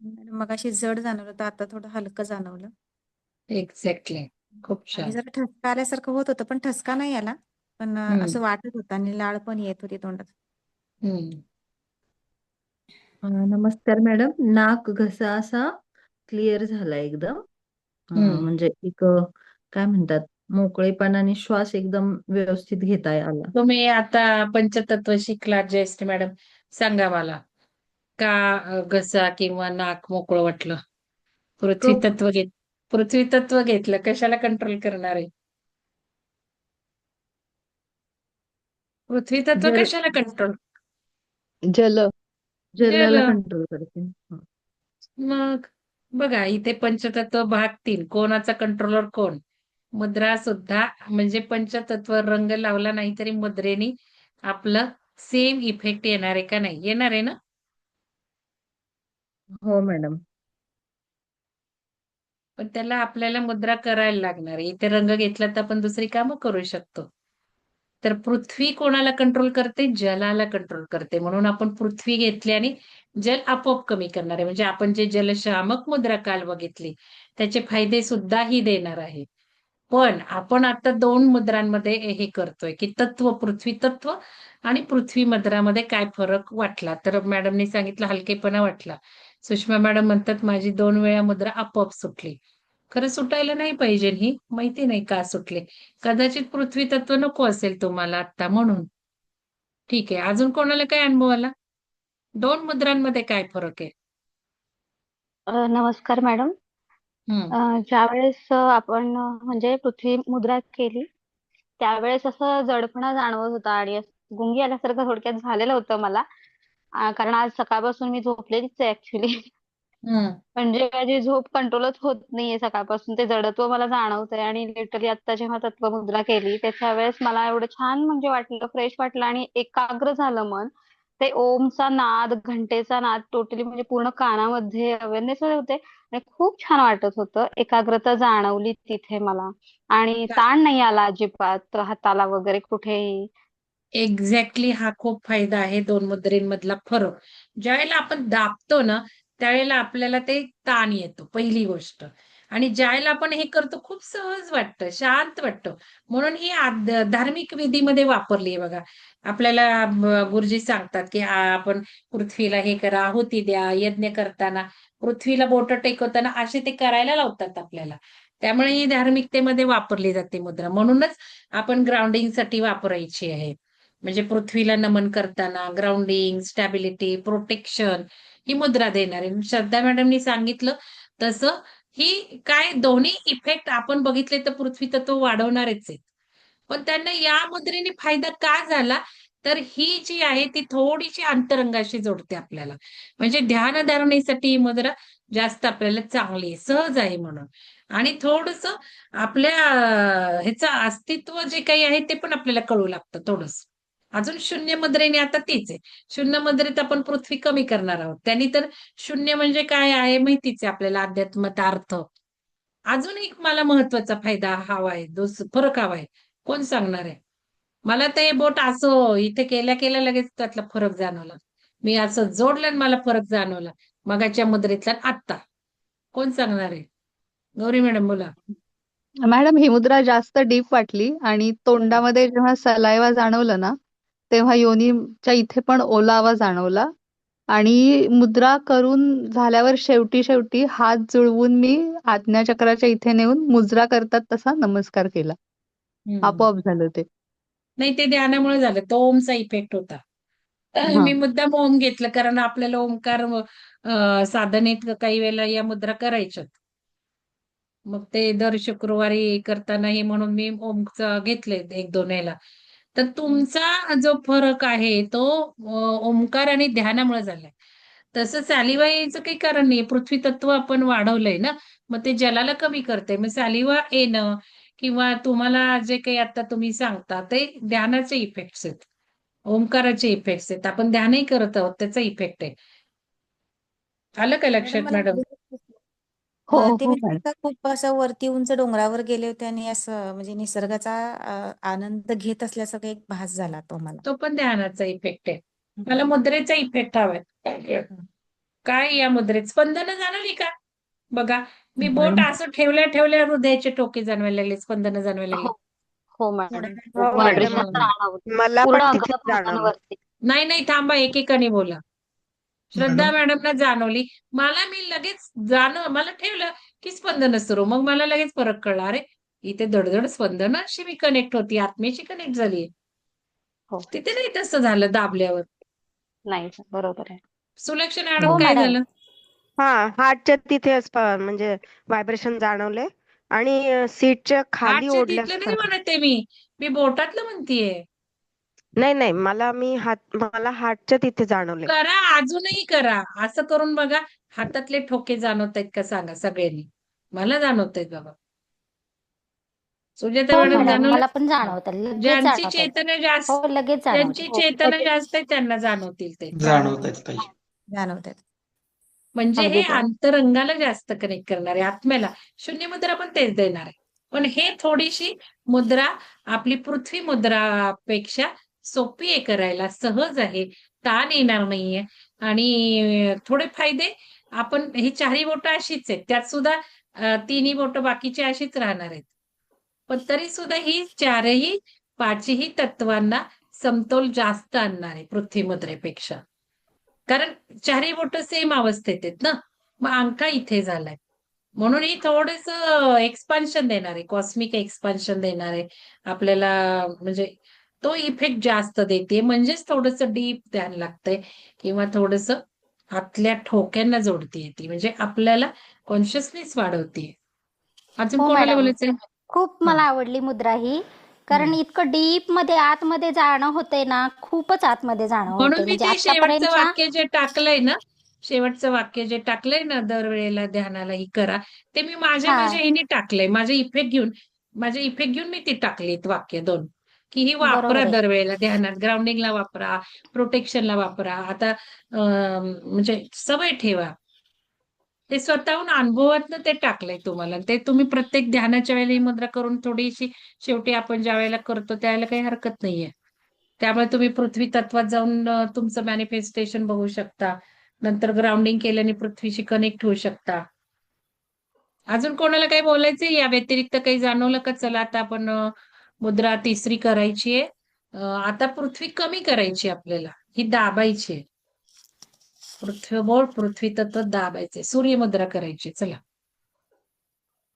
मगाशी जड जाणवलं तर आता थोडं हलकं जाणवलं. एक्झॅक्टली खूप आणि छान. जरा ठसका आल्यासारखं होत होतं पण ठसका नाही आला. पण अं, हम्म. असं वाटत होतं आणि लाळ पण येत होती तोंडात. हम्म. अ, नमस्कार मॅडम. नाक घसा असा क्लिअर झाला एकदम. अ, हम्म. म्हणजे एक अ, काय म्हणतात मोकळेपणाने श्वास एकदम व्यवस्थित घेता आला. तुम्ही आता पंचतत्व शिकलात जयश्री मॅडम. सांगा मला. का घसा किंवा नाक मोकळं वाटलं? पृथ्वी तत्व घेत पृथ्वी तत्व घेतलं. कशाला कंट्रोल करणार आहे? पृथ्वी तत्व जल कशाला कंट्रोल जल. जलाला कंट्रोल करते. हं. मग बघा इथे पंचतत्व भाग तीन. कोणाचा कंट्रोलर कोण? मुद्रा सुद्धा म्हणजे पंचतत्व रंग लावला नाही तरी मुद्रेने आपलं सेम इफेक्ट येणार आहे का नाही? येणार आहे ना? हो मॅडम. पण त्याला आपल्याला मुद्रा करायला लागणार आहे. इथे रंग घेतला तर आपण दुसरी कामं करू शकतो. तर पृथ्वी कोणाला कंट्रोल करते? जलाला कंट्रोल करते. म्हणून आपण पृथ्वी घेतली आणि जल आपोआप कमी करणार आहे. म्हणजे आपण जे जलशामक मुद्रा काल बघितली त्याचे फायदे सुद्धा ही देणार आहे. पण आपण आता दोन मुद्रांमध्ये हे करतोय की तत्व पृथ्वी तत्व आणि पृथ्वी मुद्रामध्ये काय फरक वाटला? तर मॅडमने सांगितलं हलकेपणा वाटला. सुषमा मॅडम म्हणतात माझी दोन वेळा मुद्रा आपोआप सुटली. खरं सुटायला नाही पाहिजे ही माहिती नाही का सुटले. कदाचित पृथ्वी तत्व नको असेल तुम्हाला आता म्हणून. ठीक आहे अजून कोणाला काय अनुभव आला? दोन मुद्रांमध्ये काय फरक आहे? नमस्कार मॅडम. ज्यावेळेस अ, आपण म्हणजे पृथ्वी मुद्रा केली त्यावेळेस असं जडपणा जाणवत होता आणि गुंगी आल्यासारखं थोडक्यात झालेलं होतं मला. कारण आज सकाळपासून मी झोपलेलीच आहे ऍक्च्युली हम्म. म्हणजे माझी झोप कंट्रोलच होत नाहीये सकाळपासून. ते जडत्व मला जाणवतंय आणि लिटरली आता जेव्हा तत्वमुद्रा केली त्याच्या वेळेस मला एवढं छान म्हणजे वाटलं फ्रेश वाटलं आणि एकाग्र झालं मन. ते ओमचा नाद घंटेचा नाद टोटली म्हणजे पूर्ण कानामध्ये अवेअरनेस होते आणि खूप छान वाटत होतं. एकाग्रता जाणवली तिथे मला. आणि ताण नाही आला अजिबात हाताला वगैरे कुठेही. एक्झॅक्टली हा खूप फायदा आहे दोन मुद्रेंमधला फरक. ज्यावेळेला आपण दाबतो ना त्यावेळेला आपल्याला ते ताण येतो पहिली गोष्ट. आणि ज्यावेळेला आपण हे करतो खूप सहज वाटतं शांत वाटतं. म्हणून ही धार्मिक विधीमध्ये वापरली आहे बघा. आपल्याला गुरुजी सांगतात की आपण पृथ्वीला हे करा आहुती द्या यज्ञ करताना. पृथ्वीला बोट टेकवताना असे ते करायला लावतात आपल्याला. त्यामुळे ही धार्मिकतेमध्ये वापरली जाते मुद्रा. म्हणूनच आपण ग्राउंडिंगसाठी वापरायची आहे. म्हणजे पृथ्वीला नमन करताना ग्राउंडिंग स्टॅबिलिटी प्रोटेक्शन ही मुद्रा देणार. आहे श्रद्धा मॅडमनी सांगितलं तसं ही काय दोन्ही इफेक्ट आपण बघितले तर पृथ्वी तत्व वाढवणारेच आहेत. पण त्यांना या मुद्रेने फायदा का झाला? तर ही जी आहे ती थोडीशी अंतरंगाशी जोडते आपल्याला. म्हणजे ध्यानधारणेसाठी ही मुद्रा जास्त आपल्याला चांगली आहे सहज आहे म्हणून. आणि थोडस आपल्या ह्याचं अस्तित्व जे काही आहे ते पण आपल्याला कळू लागतं थोडस. अजून शून्य मुद्रेने आता तीच आहे. शून्य मुद्रेत आपण पृथ्वी कमी करणार आहोत. त्यांनी तर शून्य म्हणजे काय आहे माहितीच आहे आपल्याला अध्यात्मता अर्थ. अजून एक मला महत्त्वाचा फायदा हवा आहे. दोस फरक हवा आहे. कोण सांगणार आहे? मला ते बोट असं इथे केल्या केल्या लगेच त्यातला फरक जाणवला. मी असं जोडलं आणि मला फरक जाणवला. मगाच्या मुद्रेतला आत्ता. कोण सांगणार आहे? गौरी मॅडम बोला. मॅडम ही मुद्रा जास्त डीप वाटली आणि तोंडामध्ये जेव्हा सलायवा जाणवलं ना तेव्हा योनीच्या इथे पण ओलावा जाणवला. आणि मुद्रा करून झाल्यावर शेवटी शेवटी हात जुळवून मी आज्ञाचक्राच्या इथे नेऊन मुद्रा करतात तसा नमस्कार केला. आपोआप झालं ते. नाही ते ध्यानामुळे झालं. तो ओमचा इफेक्ट होता. मी मुद्दाम ओम घेतलं कारण आपल्याला ओमकार साधनेत काही वेळेला या मुद्रा करायच्यात. मग ते दर शुक्रवारी करताना हे म्हणून मी ओमचं घेतलंय एक दोन वेळेला. तर तुमचा जो फरक आहे तो अं, ओमकार आणि ध्यानामुळे झालाय. तसं सॅलिवा यायचं काही कारण नाही पृथ्वी तत्व आपण वाढवलंय ना मग ते जलाला कमी करते. मग सॅलिवा येणं किंवा तुम्हाला जे काही आता तुम्ही सांगता ते ध्यानाचे इफेक्ट्स आहेत. ओंकाराचे इफेक्ट्स आहेत. आपण ध्यानही करत आहोत त्याचा इफेक्ट आहे. आलं का लक्षात मॅडम? हो अं, ते हो म्हणजे मॅडम का खूप असं वरती उंच डोंगरावर गेले होते आणि असं म्हणजे निसर्गाचा अं, आनंद घेत असल्यासारखा एक भास झाला तो मला. तो पण ध्यानाचा इफेक्ट आहे. मला मुद्रेचा इफेक्ट हवाय. काय या मुद्रेत? स्पंदनं जाणवली का? बघा मी बोट मॅडम. असं ठेवल्या ठेवल्या हृदयाचे टोके जाणवायला लागले स्पंदनं जाणवायला लागली हो हो मॅडम. हो. जाणवलं मला. पूर्ण पण तिथे जाणवलं. नाही नाही थांबा एकेकाने बोला. श्रद्धा मॅडमना जाणवली. मला मी लगेच जाणव मला ठेवलं की स्पंदन सुरू. मग मला लगेच फरक कळला अरे इथे दडदड स्पंदन अशी मी कनेक्ट होती. आत्म्याशी कनेक्ट झाली हो. तिथे नाही तसं झालं दाबल्यावर. नाही बरोबर आहे. सुलक्षण हो, मॅडम काय मॅडम. झालं? हा हार्टच्या तिथे स्प- म्हणजे व्हायब्रेशन जाणवले. आणि सीटच्या खाली तिथलं नाही म्हणते मी. मी बोटातलं म्हणतीये. नाही नाही मला मी हात मला हार्टच्या तिथे जाणवले. करा अजूनही करा. असं करून बघा हातातले ठोके जाणवत आहेत का सांगा सगळ्यांनी. मला जाणवत आहेत बाबा. सुजाता हो मॅडम मॅडम जाणवलं? मला पण जाणवतं. लगेच ज्यांची जाणवतं चेतना जास्त हो लगेच ज्यांची जाणवतं चेतना जास्त आहे त्यांना जाणवतील ते. जाणवतात पाहिजे जाणवतात. म्हणजे हे अगदी बरोबर. अंतरंगाला जास्त कनेक्ट करणार आहे आत्म्याला. शून्य मुद्रा पण तेच देणार आहे. पण हे थोडीशी मुद्रा आपली पृथ्वी मुद्रापेक्षा सोपी आहे करायला सहज आहे ताण येणार नाहीये. आणि थोडे फायदे आपण ही चारही बोटं अशीच आहेत. त्यात सुद्धा तिन्ही बोटं बाकीची अशीच राहणार आहेत. पण तरी सुद्धा ही चारही पाचही तत्वांना समतोल जास्त आणणार आहे पृथ्वीमुद्रेपेक्षा. कारण चारही बोट सेम अवस्थेत आहेत ना? मग अंका इथे झालाय. म्हणून ही थोडस एक्सपान्शन देणार आहे. कॉस्मिक एक्सपान्शन देणार आहे. आपल्याला म्हणजे तो इफेक्ट जास्त देते. म्हणजेच थोडस डीप ध्यान लागतंय किंवा थोडस आतल्या ठोक्यांना जोडतीये ती म्हणजे आपल्याला कॉन्शियसनेस वाढवतीये अजून हो, कोणाला मॅडम. बोलायचंय? खूप मला आवडली मुद्रा ही. कारण इतकं डीपमध्ये आतमध्ये जाणं होतंय ना खूपच आतमध्ये जाणं म्हणून मी म्हणजे ते शेवटचं आतापर्यंतच्या वाक्य जे टाकलंय ना शेवटचं वाक्य जे टाकलंय ना दरवेळेला ध्यानाला ही करा ते मी माझ्या हा. माझ्या हिने टाकलंय. माझे इफेक्ट घेऊन माझे इफेक्ट घेऊन मी ती टाकलीत वाक्य दोन. की ही वापरा. दरवेळेला ध्यानात. ग्राउंडिंगला वापरा प्रोटेक्शनला वापरा. आता म्हणजे सवय ठेवा. ते स्वतःहून अनुभवातनं ते टाकलंय तुम्हाला. ते तुम्ही प्रत्येक ध्यानाच्या वेळेला ही मुद्रा करून थोडीशी शेवटी आपण ज्या वेळेला करतो त्यावेळेला काही हरकत नाहीये. त्यामुळे तुम्ही पृथ्वी तत्वात जाऊन तुमचं मॅनिफेस्टेशन बघू शकता. नंतर ग्राउंडिंग केल्याने पृथ्वीशी कनेक्ट होऊ शकता. अजून कोणाला काही बोलायचंय? या व्यतिरिक्त काही जाणवलं का? चला आता आपण मुद्रा तिसरी करायची आहे. आता पृथ्वी कमी करायची आपल्याला. ही दाबायची आहे. पृथ्वीबोळ पृथ्वी तत्व दाबायचे सूर्यमुद्रा करायची चला.